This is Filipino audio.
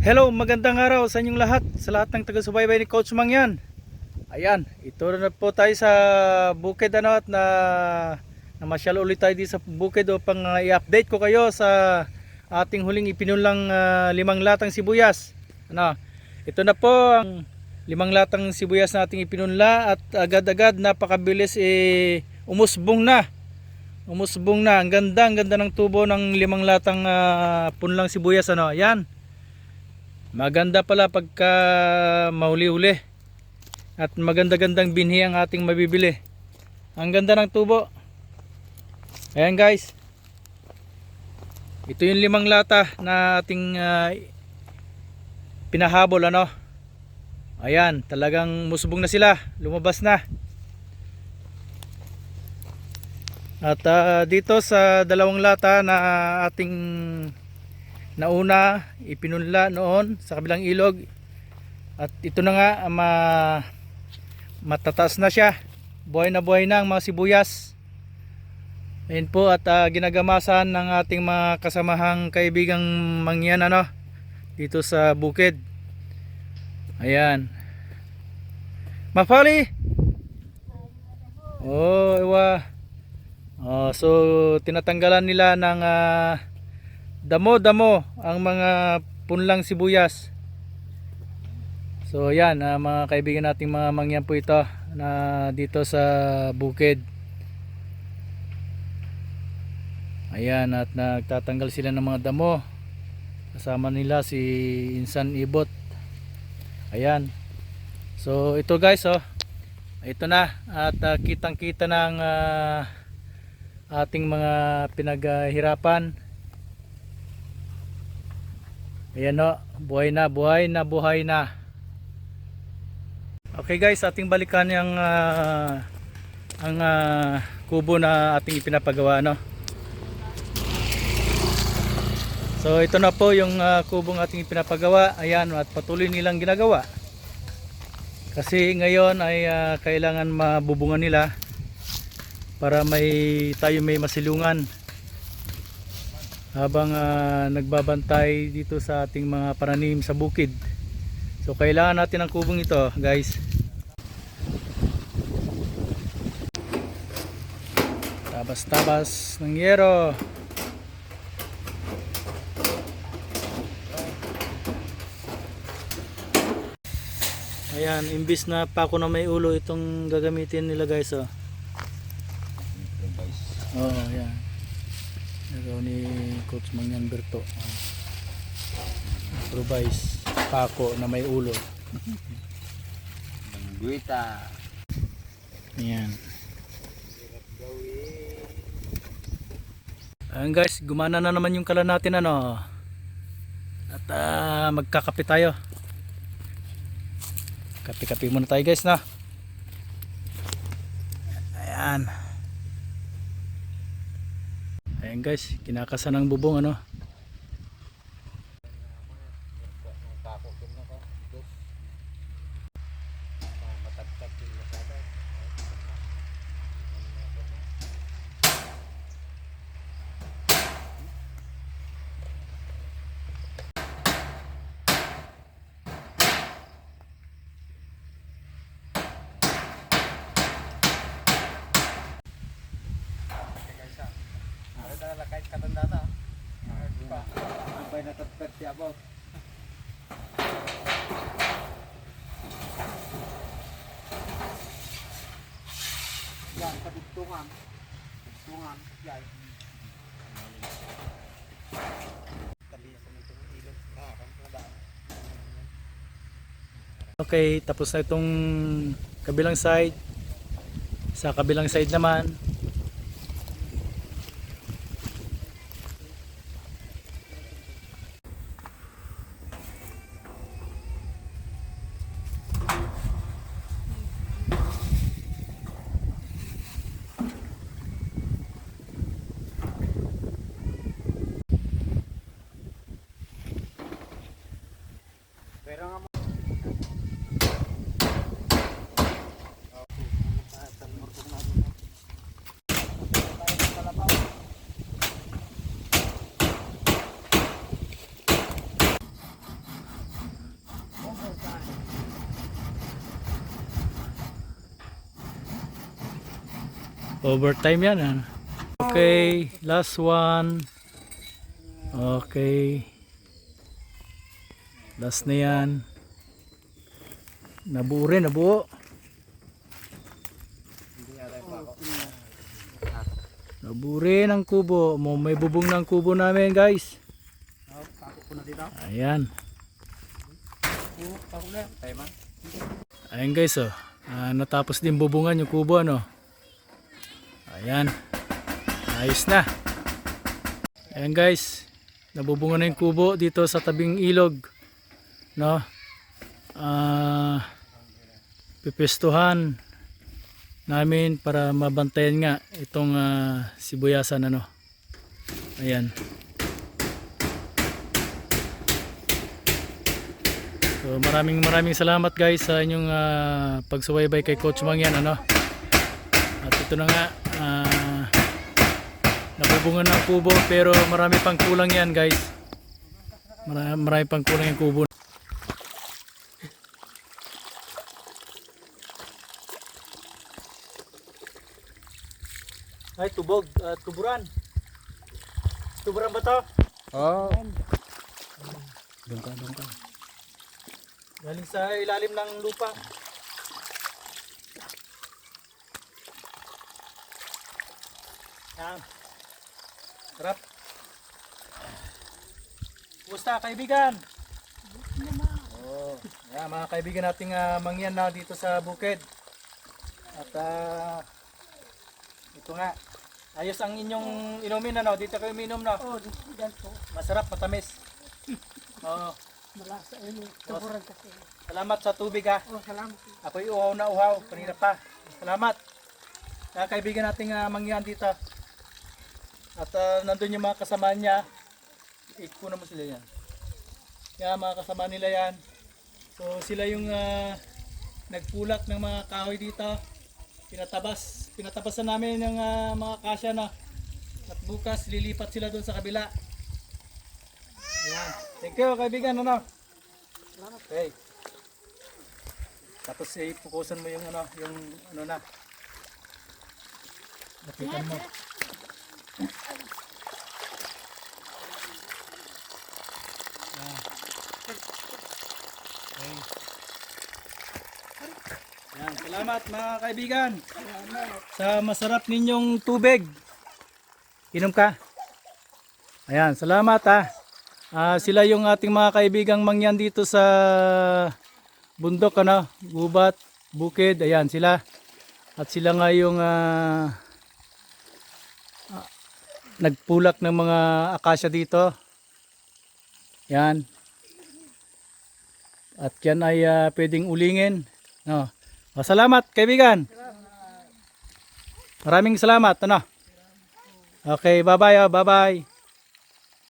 Hello, magandang araw sa inyong lahat, sa lahat ng taga-subaybay ni Coach Mangyan. Ayan, ito na po tayo sa bukid ano at na namasyal ulit tayo dito sa bukid upang uh, i-update ko kayo sa ating huling ipinulang uh, limang latang sibuyas. Ano, ito na po ang limang latang sibuyas na ating ipinunla at agad-agad napakabilis eh, umusbong na. Umusbong na. Ang ganda, ang ganda ng tubo ng limang latang uh, punlang sibuyas ano. Ayan. Maganda pala pagka mahuli-huli. At maganda-gandang binhi ang ating mabibili. Ang ganda ng tubo. Ayan guys. Ito yung limang lata na ating ah, pinahabol ano. Ayan, talagang musubong na sila. Lumabas na. At ah, dito sa dalawang lata na ating nauna ipinunla noon sa kabilang ilog. At ito na nga ma matataas na siya. Buhay na buhay na ang mga sibuyas. Ayun po at ah, ginagamasan ng ating mga kasamahang kaibigang mangyan ano dito sa bukid. Ayan. Mafali oh iwa oh, so tinatanggalan nila ng ah, damo-damo ang mga punlang sibuyas. So yan, ah, mga kaibigan nating mga mangyan po ito na dito sa bukid. Ayan, at nagtatanggal sila ng mga damo. Kasama nila si Insan Ibot. Ayan. So ito guys, oh. Ito na at ah, kitang-kita ng ah, ating mga pinaghirapan. Ayan o, buhay na, buhay na, buhay na. Okay guys, ating balikan yung ah, ang ah, kubo na ating ipinapagawa no. So ito na po yung ah, kubong ating ipinapagawa. Ayan, at patuloy nilang ginagawa. Kasi ngayon ay ah, kailangan mabubungan nila para may tayo may masilungan habang ah, nagbabantay dito sa ating mga paranim sa bukid. So kailangan natin ang kubong ito, guys. Tabas-tabas ng yero. Ayan, imbis na pako na may ulo itong gagamitin nila guys oh. Oo, yan. Nagawa ni Coach Mangyan Berto. Improvise pako na may ulo. Guita. Ayan. Ayan guys, gumana na naman yung kalan natin ano. At ah, magkakape tayo. Kape-kape muna tayo guys na. Ayan. Ayan guys, kinakasan ng bubong ano. Abay na tatpet siya po. Yan. Dugtungan. Yan. Sa. Ah, kan pala. Okay, tapos na itong kabilang side. Sa kabilang side naman, Pero nga mo. Overtime yan. Ah. Okay, last one. Okay. Last na yan. Nabuo rin, nabuo. Nabuo rin ang kubo. May bubong ng kubo namin guys. Ayan. Ayan guys oh. Ah, natapos din bubungan yung kubo ano. Ayan. Ayos na. Ayan guys. Nabubungan na yung kubo dito sa tabing ilog. No? Ah pipestuhan namin para mabantayan nga itong ah, sibuyasan ano. Ayan. So maraming maraming salamat guys sa inyong ah, pagsubaybay kay Coach Mangyan ano. At ito na nga ah, nabubungan ng kubo pero marami pang kulang yan guys. Marami, marami pang kulang yung kubo. Ay tubog, uh, tuburan. Tuburan ba to? Oh. Doon ka, doon ka. Galing sa ilalim ng lupa. Yan. Sarap. Kumusta kaibigan? Oh, yan, mga kaibigan nating ah, mangyan na dito sa bukid. At ah, ito nga. Ayos ang inyong inumin ano, dito kayo uminom no. Oh, dyan po. Masarap, matamis. Oo. Malasa ini. Tuburan kasi. Salamat sa tubig ha. Oh, salamat. Ako'y uhaw na uhaw, kanina pa. Salamat. Mga kaibigan nating uh, mangyan dito. At ah, nandun yung mga kasama niya. Ikunan mo sila yan. Yan, mga kasama nila yan. So sila yung ah, nagpulak ng mga kahoy dito. Pinatabas. Pinatabasan namin ng ah, mga kasya na. At bukas lilipat sila doon sa kabila. Ayan. Thank you kaibigan. Ano? Okay. Tapos eh, pukusan mo yung ano, yung ano na. Lapitan mo. Yan, salamat mga kaibigan sa masarap ninyong tubig. Inom ka? Ayan, salamat ha. Ah, sila yung ating mga kaibigang mangyan dito sa bundok ano, gubat, bukid, ayan sila. At sila nga yung ah, ah, nagpulak ng mga akasya dito. Yan. At yan ay ah, pwedeng ulingin. No. O, salamat kaibigan. Maraming salamat ano. Okay, bye-bye, oh, bye-bye.